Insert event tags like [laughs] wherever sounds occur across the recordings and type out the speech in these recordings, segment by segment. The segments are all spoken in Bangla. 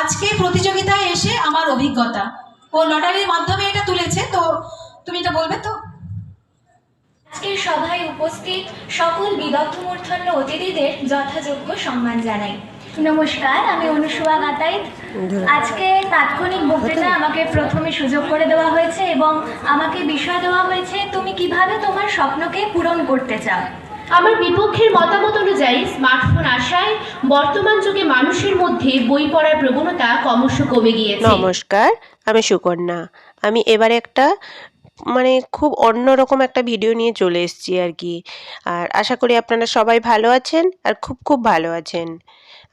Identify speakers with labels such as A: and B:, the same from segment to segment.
A: আজকে প্রতিযোগিতায় এসে আমার অভিজ্ঞতা। ও লটারির মাধ্যমে এটা তুলেছে তো তুমি এটা বলবে তো?
B: আজকের সভায় উপস্থিত সকল বিদগ্ধ মূর্ধন্য অতিথিদের যথাযোগ্য সম্মান জানাই। নমস্কার আমি অনুসুয়া গাতাইত। আজকে তাৎক্ষণিক বক্তৃতা আমাকে প্রথমে সুযোগ করে দেওয়া হয়েছে এবং আমাকে বিষয় দেওয়া হয়েছে তুমি কীভাবে তোমার স্বপ্নকে পূরণ করতে চাও?
C: আমার বিপক্ষের মতামত অনুযায়ী স্মার্টফোন আসায় বর্তমান যুগে মানুষের মধ্যে বই পড়ার প্রবণতা ক্রমশ কমে গিয়েছে।
D: নমস্কার, আমি সুকন্যা। আমি এবারে একটা মানে খুব অন্যরকম একটা ভিডিও নিয়ে চলে এসেছি আর কি। আর আশা করি আপনারা সবাই ভালো আছেন আর খুব খুব ভালো আছেন।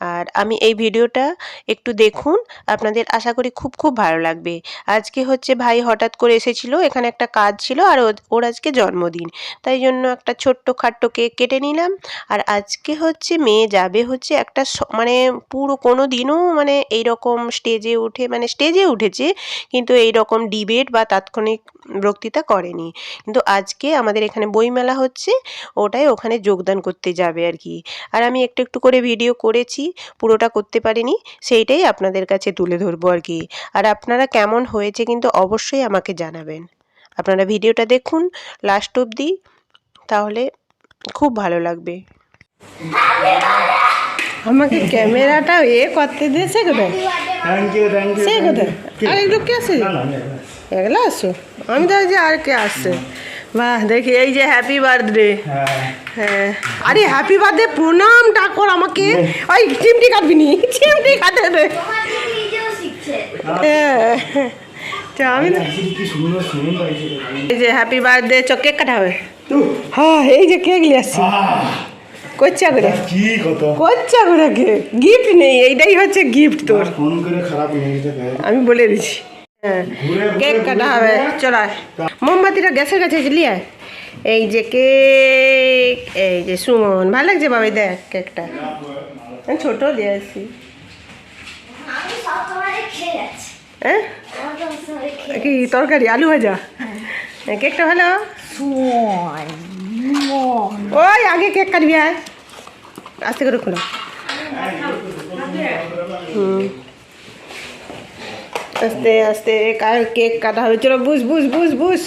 D: আর আমি এই ভিডিওটা একটু দেখুন, আপনাদের আশা করি খুব খুব ভালো লাগবে। আজকে হচ্ছে ভাই হঠাৎ করে এসেছিল, এখানে একটা কাজ ছিল আর ওর- আজকে জন্মদিন। তাই জন্য একটা ছোট্ট খাট্ট কেক কেটে নিলাম। আর আজকে হচ্ছে মেয়ে যাবে হচ্ছে একটা মানে পুরো কোনো দিনও মানে এই রকম স্টেজে উঠে মানে স্টেজে উঠেছে, কিন্তু এই রকম ডিবেট বা তাৎক্ষণিক বক্তৃতা করেনি। কিন্তু আজকে আমাদের এখানে বইমেলা হচ্ছে, ওটাই ওখানে যোগদান করতে যাবে আর কি। আর আমি একটু একটু করে ভিডিও করেছি পুরোটা করতে পারিনি সেইটাই আপনাদের কাছে তুলে ধরবো আর কি। আর আপনারা কেমন হয়েছে কিন্তু অবশ্যই আমাকে জানাবেন। আপনারা ভিডিওটা দেখুন লাস্ট অবধি তাহলে খুব ভালো লাগবে।
E: আমাকে ক্যামেরাটা এ করতে দিয়েছে কোথায়?
F: থ্যাংক ইউ থ্যাংক ইউ
E: সে কোথায়? আর একটু কে আছে?
F: না না না, না।
E: এগুলো আসছো আমি তো যে আর কে আসছে বাহ দেখি এই যে হ্যাপি বার্থডে
F: হ্যাঁ।
E: আরে হ্যাপি বার্থডে প্রণামটা কর আমাকে। ওই চিমটি কাটবি নি? চিমটি কাটে দে। হ্যাঁ। আমি। এই যে হ্যাপি বার্থডে চ কেক কাটা হবে? হ্যাঁ এই যে কেক নিয়ে আসছি।
F: আহ,
E: করে।
F: কি কত
E: কোচ্চা করে কেক গিফট নেই এইটাই হচ্ছে গিফট তোর।
F: ফোন করে খারাপ
E: আমি বলে
F: ঘুরে
E: কেক কাটা হবে।
F: ঘুরে-
E: চল মোমবাতিটা গ্যাসের কাছে চলি আয়। এই যে কেক এই যে সুমন। ভালো লাগছে বাবাই দেখ কেকটা। আমি ছোট দিয়ে আসি হ্যাঁ? কি তরকারি আলু ভাজা? হ্যাঁ, কেকটা ভালো? ওই আগে কেক কাটবি আয়। আস্তে করে খোলো। হুম। আস্তে আস্তে কেক কাটা হবে? চলো বুঝ বুঝ বুঝ বুঝ।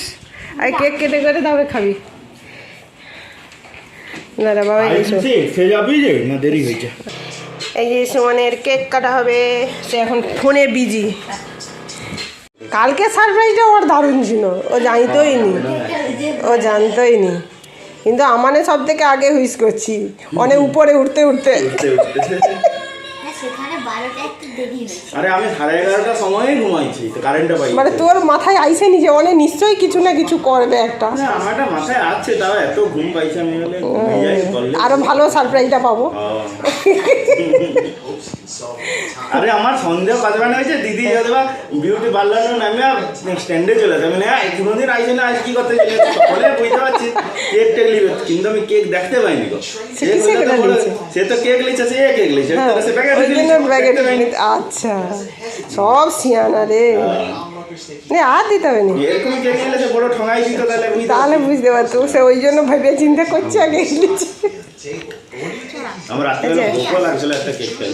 E: আর কেক কেটে করে তবে খাবি। রে বাবা
F: না দেরি হয়েছে।
E: এই যে সুমনের কেক কাটা হবে সে এখন ফোনে বিজি কালকে সারপ্রাইজটা ওর দারুণ ছিল। ও জানতোই নি। ও জানতোই নি। কিন্তু আমানে সব থেকে আগে হুইস করছি। অনেক উপরে উঠতে উঠতে।
F: আরে আমি সাড়ে এগারোটার সময় ঘুমাইছি তো কারেন্টটা পাই
E: মানে তোর মাথায় আইসে নিজে অনেক নিশ্চয়ই কিছু না কিছু করবে একটা?
F: না আমারটা মাথায় আছে তাও এত ঘুম পাইছে আমি হলে
E: আরও ভালো সারপ্রাইজটা পাবো। [laughs]
F: আরে আমার সন্দেহ কাজ মানে হয়েছে দিদি যদি বা বিউটি পার্লার নামে স্ট্যান্ডে চলে যাবে মানে কোনোদিন আইসে না আজ কি করতে সকলে বুঝতে পারছি কেক টেক লিবে কিন্তু আমি কেক দেখতে পাইনি গো।
E: সে
F: তো বলে- কেক লিছে সে কেক লিছে সে প্যাকেট
E: জন্য আচ্ছা সব সিয়ানা রে। নে আর দিতে হবে নি।
F: এরকম কেক বড় ঠঙাই দিত তাহলে বুঝতে
E: পারতো। সে ওই জন্য ভেবে চিন্তা করছে আগে।
F: আমার রাত্রিবেলা। ভোকও লাগছিল একটা কেক খাই।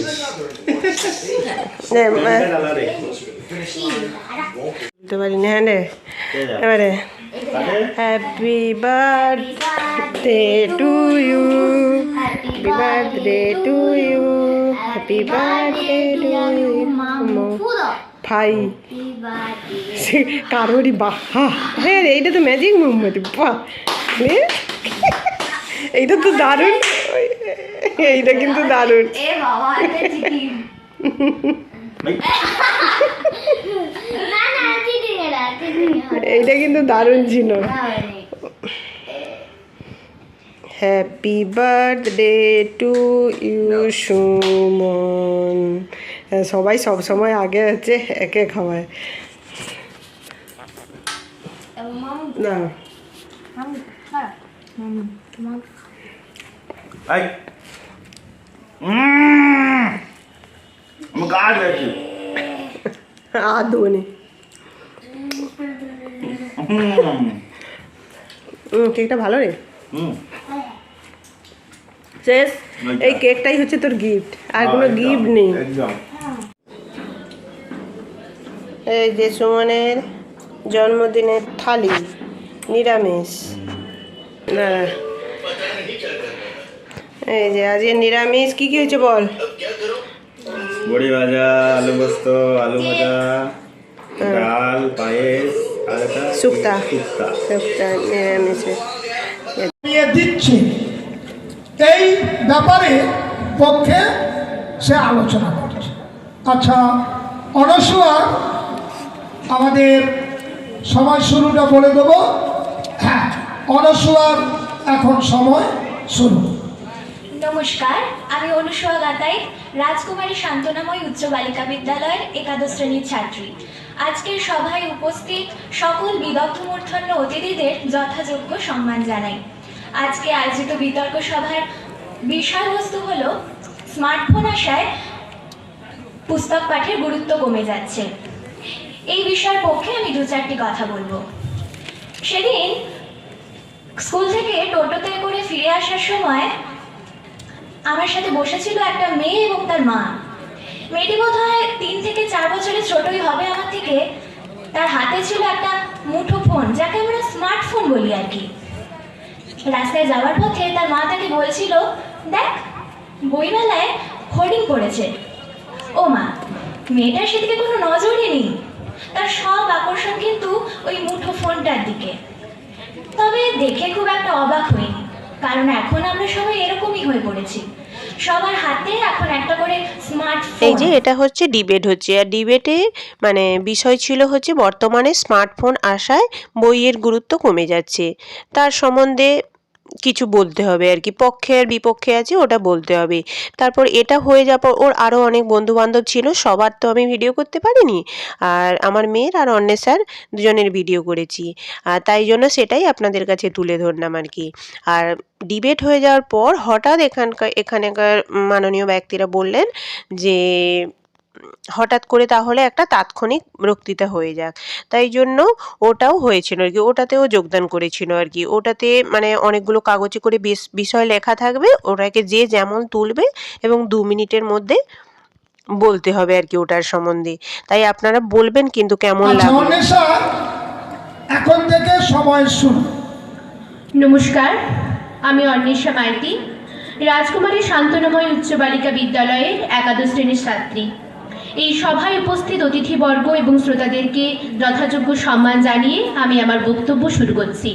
E: দিতে পারি না। হ্যাঁ রে এবারে happy birthday to you happy birthday to you happy birthday to you ভাই কারোরই বাহ হ্যাঁ এইটা তো ম্যাজিক মোমবাতি বাহ? এইটা তো দারুণ। এইটা কিন্তু দারুণ।
B: এ বাবা এটা
E: এইটা কিন্তু দারুণ ছিল। Happy birthday to you Suman হ্যাঁ, সবাই সব সময় আগে হচ্ছে একে খাওয়ায় না।
F: গাছ
E: আর দেবো নি। কেকটা ভালো রে? শেষ? এই কেকটাই হচ্ছে তোর গিফট আর কোনো গিফট নেই।
F: একদম।
E: এই যে সুমনের জন্মদিনের থালি নিরামিষ। না। এই যে আজকে নিরামিষ কি কি হয়েছে বল?
F: বড়ি ভাজা আলু পোস্ত আলু ভাজা ডাল পায়েস
E: শুক্তা।
F: শুক্তা।
E: নিরামিষে।
G: দিচ্ছে। এই ব্যাপারে পক্ষে সে আলোচনা করছে। আচ্ছা অনসুয়া আমাদের সময় শুরুটা বলে দেবো। হ্যাঁ অনসুয়ার এখন সময় শুরু।
B: নমস্কার, আমি অনুসুয়া গাতাই, রাজকুমারী শান্তনাময় উচ্চ বালিকা বিদ্যালয়ের একাদশ শ্রেণির ছাত্রী। আজকের সভায় উপস্থিত সকল বিদগ্ধ মূর্ধন্য অতিথিদের যথাযোগ্য সম্মান জানাই। আজকে আয়োজিত বিতর্ক সভার বিষয়বস্তু হল, স্মার্টফোন আসায় পুস্তক পাঠের গুরুত্ব কমে যাচ্ছে। এই বিষয়ের পক্ষে আমি দু চারটি কথা বলব। সেদিন স্কুল থেকে টোটোতে করে ফিরে আসার সময় আমার সাথে বসেছিল একটা মেয়ে এবং তার মা। মেয়েটি বোধ হয় তিন থেকে চার বছরের ছোটই হবে আমার থেকে। তার হাতে ছিল একটা মুঠো ফোন, যাকে আমরা স্মার্টফোন বলি আর কি। রাস্তায় যাওয়ার পথে তার মা তাকে বলছিল, দেখ, বইমেলায় হোর্ডিং পড়েছে। ও মা, মেয়েটার সেদিকে কোনো নজরই নেই। তার সব আকর্ষণ কিন্তু ওই মুঠো ফোনটার দিকে। তবে দেখে খুব একটা অবাক হইনি। কারণ এখন আমরা সবাই এরকমই হয়ে পড়েছি। সবার হাতে এখন একটা করে স্মার্টফোন
D: এই যে এটা হচ্ছে ডিবেট হচ্ছে, আর ডিবেটে মানে বিষয় ছিল হচ্ছে বর্তমানে স্মার্টফোন আসায় বইয়ের গুরুত্ব কমে যাচ্ছে। তার সম্বন্ধে কিছু বলতে হবে আর কি। পক্ষে আর বিপক্ষে আছে, ওটা বলতে হবে। তারপর এটা হয়ে যাওয়ার পর ওর আরও অনেক বন্ধু বান্ধব ছিল, সবার তো আমি ভিডিও করতে পারিনি। আর আমার মেয়ের আর অন্বেষার দুজনের ভিডিও করেছি। আর তাই জন্য সেটাই আপনাদের কাছে তুলে ধরলাম আর কি। আর ডিবেট হয়ে যাওয়ার পর হঠাৎ এখানকার এখানকার মাননীয় ব্যক্তিরা বললেন যে হঠাৎ করে তাহলে একটা তাৎক্ষণিক বক্তৃতা হয়ে যাক। তাই জন্য ওটাও হয়েছিল আর কি। ওটাতেও যোগদান করেছিল আর কি। ওটাতে মানে অনেকগুলো কাগজে করে বিষয় লেখা থাকবে। ওটাকে যে যেমন তুলবে এবং দু মিনিটের মধ্যে বলতে হবে আর কি ওটার সম্বন্ধে। তাই আপনারা বলবেন কিন্তু কেমন
G: আচ্ছা
D: লাগল?
G: এখন থেকে সময় শুরু।
C: নমস্কার আমি অন্বেষা মাইতি রাজকুমারী শান্তনাময় উচ্চ বালিকা বিদ্যালয়ের একাদশ শ্রেণির ছাত্রী। এই সভায় উপস্থিত অতিথিবর্গ এবং শ্রোতাদেরকে যথাযোগ্য সম্মান জানিয়ে আমি আমার বক্তব্য শুরু করছি।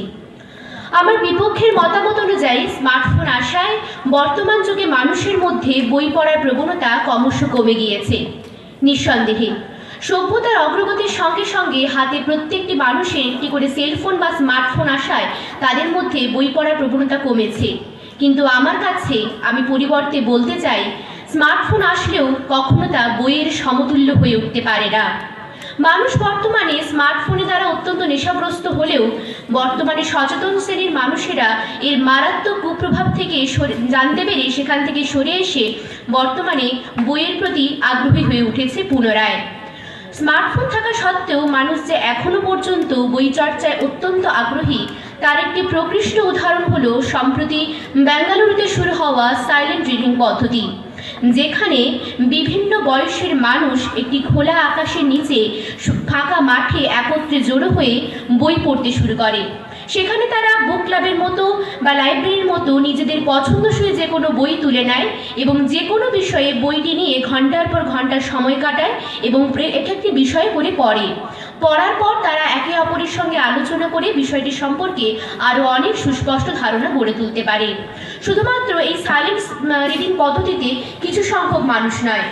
C: আমার বিপক্ষের মতামত অনুযায়ী স্মার্টফোন আসায় বর্তমান যুগে মানুষের মধ্যে বই পড়ার প্রবণতা ক্রমশ কমে গিয়েছে। নিঃসন্দেহে, সভ্যতার অগ্রগতির সঙ্গে সঙ্গে হাতে প্রত্যেকটি মানুষের একটি করে সেলফোন বা স্মার্টফোন আসায় তাদের মধ্যে বই পড়ার প্রবণতা কমেছে। কিন্তু আমার কাছে আমি পরিবর্তে বলতে চাই স্মার্টফোন আসলেও কখনো তা বইয়ের সমতুল্য হয়ে উঠতে পারে না। মানুষ বর্তমানে স্মার্টফোনে দ্বারা অত্যন্ত নেশাগ্রস্ত হলেও বর্তমানে সচেতন শ্রেণির মানুষেরা এর মারাত্মক কুপ্রভাব থেকে জানতে পেরে সেখান থেকে সরে এসে বর্তমানে বইয়ের প্রতি আগ্রহী হয়ে উঠেছে পুনরায়। স্মার্টফোন থাকা সত্ত্বেও মানুষ যে এখনও পর্যন্ত বই চর্চায় অত্যন্ত আগ্রহী, তার একটি প্রকৃষ্ট উদাহরণ হলো সম্প্রতি বেঙ্গালুরুতে শুরু হওয়া সাইলেন্ট রিডিং পদ্ধতি। যেখানে বিভিন্ন বয়সের মানুষ একটি খোলা আকাশের নিচে ফাঁকা মাঠে একত্রে জড়ো হয়ে বই পড়তে শুরু করে। সেখানে তারা বুক ক্লাবের মতো বা লাইব্রেরির মতো নিজেদের পছন্দসই যে কোনো বই তুলে নেয় এবং যে কোনো বিষয়ে বইটি নিয়ে ঘণ্টার পর ঘণ্টা সময় কাটায় এবং একটি বিষয় করে পড়ে। পড়ার পর তারা একে অপরের সঙ্গে আলোচনা করে বিষয়টি সম্পর্কে আরও অনেক সুস্পষ্ট ধারণা গড়ে তুলতে পারে। শুধুমাত্র এই সাইলেন্স রিডিং পদ্ধতিতে কিছু সংখ্যক মানুষ নয়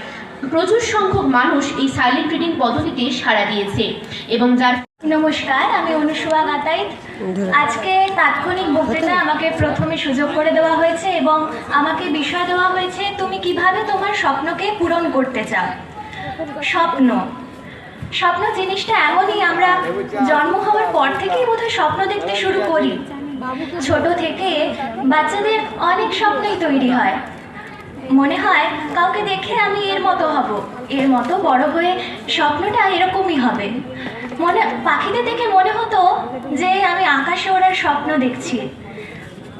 C: প্রচুর সংখ্যক মানুষ এই সাইলেন্ট রিডিং পদ্ধতিতে সাড়া দিয়েছে এবং যার
B: নমস্কার আমি অনুসুয়া গাতাইত আজকে তাৎক্ষণিক বক্তৃতা আমাকে প্রথমে সুযোগ করে দেওয়া হয়েছে এবং আমাকে বিষয় দেওয়া হয়েছে তুমি কীভাবে তোমার স্বপ্নকে পূরণ করতে চাও? স্বপ্ন। স্বপ্ন জিনিসটা এমনই, আমরা জন্ম হওয়ার পর থেকেই বোধহয় স্বপ্ন দেখতে শুরু করি। ছোট থেকে বাচ্চাদের অনেক স্বপ্নই তৈরি হয়। মনে হয় কাউকে দেখে আমি এর মতো হব, এর মতো বড় হয়ে স্বপ্নটা এরকমই হবে। মনে, পাখিদের দেখে মনে হতো যে আমি আকাশে ওড়ার স্বপ্ন দেখছি।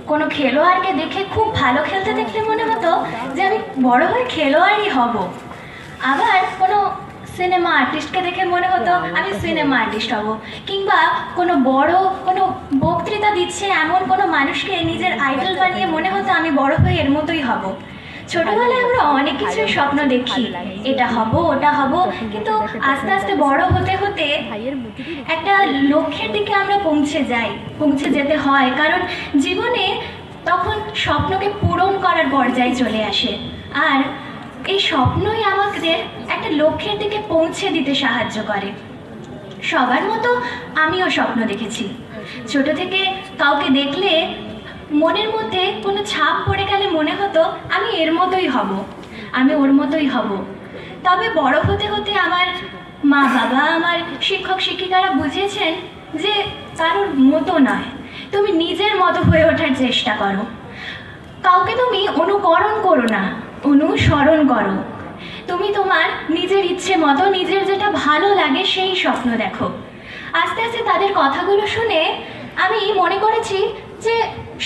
B: কোনো খেলোয়াড়কে দেখে খুব ভালো খেলতে দেখলে মনে হতো যে আমি বড় হয়ে খেলোয়াড়ই হব। আবার কোনো সিনেমা আর্টিস্টকে দেখে মনে হতো আমি সিনেমা আর্টিস্ট হব। কিংবা কোনো বড় কোনো বক্তৃতা দিচ্ছে এমন কোনো মানুষকে নিজের আইডল বানিয়ে মনে হতো আমি বড় হয়ে এর মতোই হব। ছোটবেলায় আমরা অনেক কিছুর স্বপ্ন দেখি। এটা হব ওটা হব। কিন্তু আস্তে আস্তে বড় হতে হতে একটা লক্ষ্যের দিকে আমরা পৌঁছে যাই পৌঁছে যেতে হয়। কারণ জীবনে তখন স্বপ্নকে পূরণ করার পর্যায়ে চলে আসে। আর এই স্বপ্নই আমাদের একটা লক্ষ্যের দিকে পৌঁছে দিতে সাহায্য করে। সবার মতো আমিও স্বপ্ন দেখেছি। ছোট থেকে কাউকে দেখলে মনের মধ্যে কোনো ছাপ পড়ে গেলে মনে হতো, আমি এর মতোই হব, আমি ওর মতোই হব। তবে বড় হতে হতে আমার মা বাবা আমার শিক্ষক শিক্ষিকারা বুঝিয়েছেন যে কারোর মতো নয়। তুমি নিজের মতো হয়ে ওঠার চেষ্টা করো। কাউকে তুমি অনুকরণ করো না। অনুসরণ করো। তুমি তোমার নিজের ইচ্ছে মতো নিজের যেটা ভালো লাগে সেই স্বপ্ন দেখো। আস্তে আস্তে তাদের কথাগুলো শুনে আমি মনে করেছি যে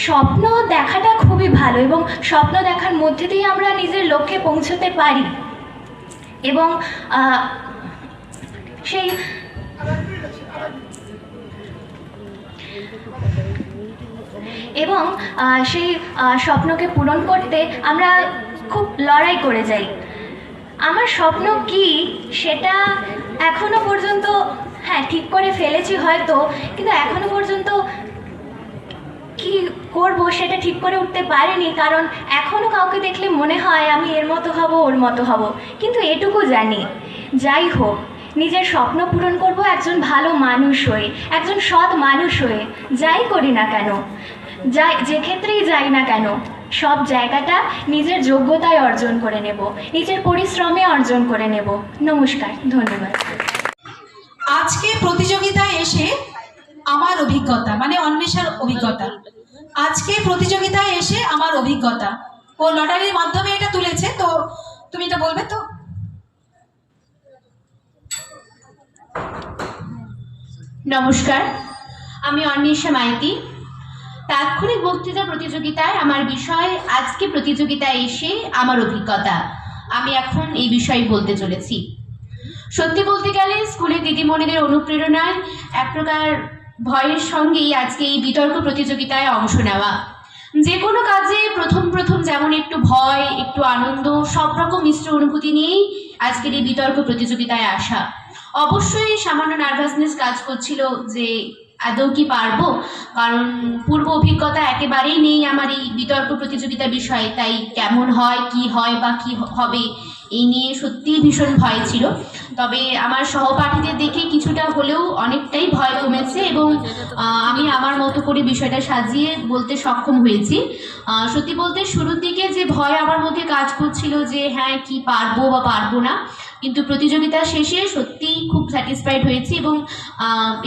B: স্বপ্ন দেখাটা খুবই ভালো এবং স্বপ্ন দেখার মধ্যে দিয়ে আমরা নিজের লক্ষ্যে পৌঁছতে পারি। এবং সেই এবং সেই স্বপ্নকে পূরণ করতে আমরা খুব লড়াই করে যাই। আমার স্বপ্ন কি সেটা এখনও পর্যন্ত হ্যাঁ ঠিক করে ফেলেছি হয়তো, কিন্তু এখনও পর্যন্ত কি করব সেটা ঠিক করে উঠতে পারিনি, কারণ এখনও কাউকে দেখলে মনে হয় আমি এর মতো হব, ওর মতো হব। কিন্তু এটুকু জানি, যাই হোক, নিজের স্বপ্ন পূরণ করব একজন ভালো মানুষ হয়ে, একজন সৎ মানুষ হয়ে, যাই করি না কেন, যাই, যে ক্ষেত্রেই যাই না কেন সব জায়গাটা নিজের যোগ্যতায় অর্জন করে নেব নিজের পরিশ্রমে অর্জন করে নেব। নমস্কার ধন্যবাদ।
A: আজকে প্রতিযোগিতায় এসে আমার অভিজ্ঞতা মানে অন্বেষার অভিজ্ঞতা। আজকে প্রতিযোগিতায় এসে আমার অভিজ্ঞতা। ও লটারির মাধ্যমে এটা তুলেছে তো তুমি এটা বলবে তো?
C: নমস্কার আমি অন্বেষা মাইতি। তাৎক্ষণিক বক্তৃতা প্রতিযোগিতায় আমার বিষয় আজকে প্রতিযোগিতায় এসে আমার অভিজ্ঞতা। আমি এখন এই বিষয়ে বলতে চলেছি। সত্যি বলতে গেলে স্কুলের দিদিমণিদের অনুপ্রেরণায় এক প্রকার ভয়ের সঙ্গেই আজকে এই বিতর্ক প্রতিযোগিতায় অংশ নেওয়া। যে কোনো কাজে প্রথম প্রথম যেমন একটু ভয়, একটু আনন্দ, সব রকম মিশ্র অনুভূতি নিয়েই আজকের এই বিতর্ক প্রতিযোগিতায় আসা। অবশ্যই সামান্য নার্ভাসনেস কাজ করছিল যে আদৌ কি পারব? কারণ পূর্ব অভিজ্ঞতা একেবারেই নেই আমার এই বিতর্ক প্রতিযোগিতা বিষয়ে। তাই কেমন হয়, কি হয় বা কি হবে, এই নিয়ে সত্যিই ভীষণ ভয় ছিল। তবে আমার সহপাঠীদের দেখে কিছুটা হলেও অনেকটাই ভয় কমেছে এবং আমি আমার মতো করে বিষয়টা সাজিয়ে বলতে সক্ষম হয়েছি। সত্যি বলতে শুরুর দিকে যে ভয় আমার মধ্যে কাজ করছিল যে হ্যাঁ কি পারব বা পারব না কিন্তু প্রতিযোগিতা শেষে সত্যিই খুব স্যাটিসফাইড হয়েছি এবং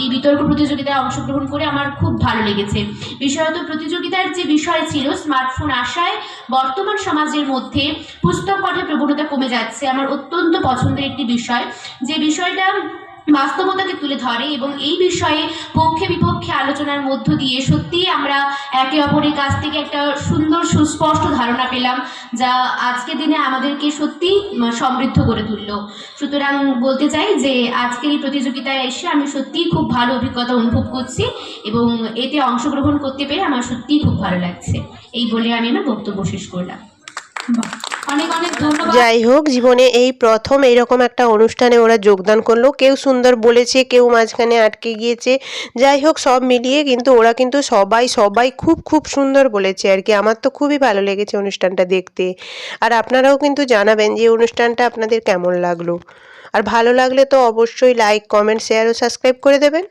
C: এই বিতর্ক প্রতিযোগিতায় অংশগ্রহণ করে আমার খুব ভালো লেগেছে। বিশেষত প্রতিযোগিতার যে বিষয় ছিল স্মার্টফোন আসায় বর্তমান সমাজের মধ্যে পুস্তক পাঠের প্রবণতা কমে যাচ্ছে। আমার অত্যন্ত পছন্দের একটি বিষয়। যে বিষয়টা বাস্তবতাকে তুলে ধরে এবং এই বিষয়ে পক্ষে বিপক্ষে আলোচনার মধ্য দিয়ে সত্যিই আমরা একে অপরের কাছ থেকে একটা সুন্দর, সুস্পষ্ট ধারণা পেলাম যা আজকের দিনে আমাদেরকে সত্যি সমৃদ্ধ করে তুলল। সুতরাং বলতে চাই যে আজকের এই প্রতিযোগিতায় এসে আমি সত্যিই খুব ভালো অভিজ্ঞতা অনুভব করছি এবং এতে অংশগ্রহণ করতে পেরে আমার সত্যিই খুব ভালো লাগছে। এই বলে আমি আমার বক্তব্য শেষ করলাম।
D: যাই হোক, জীবনে এই প্রথম এইরকম একটা অনুষ্ঠানে ওরা যোগদান করল। কেউ সুন্দর বলেছে, কেউ মাঝখানে আটকে গিয়েছে। যাই হোক, সব মিলিয়ে কিন্তু ওরা কিন্তু সবাই সবাই খুব খুব সুন্দর বলেছে আর কি। আমার তো খুবই ভালো লেগেছে অনুষ্ঠানটা দেখতে। আর আপনারাও কিন্তু জানাবেন যে অনুষ্ঠানটা আপনাদের কেমন লাগল। আর ভালো লাগলে তো অবশ্যই লাইক কমেন্ট শেয়ার ও সাবস্ক্রাইব করে দেবেন।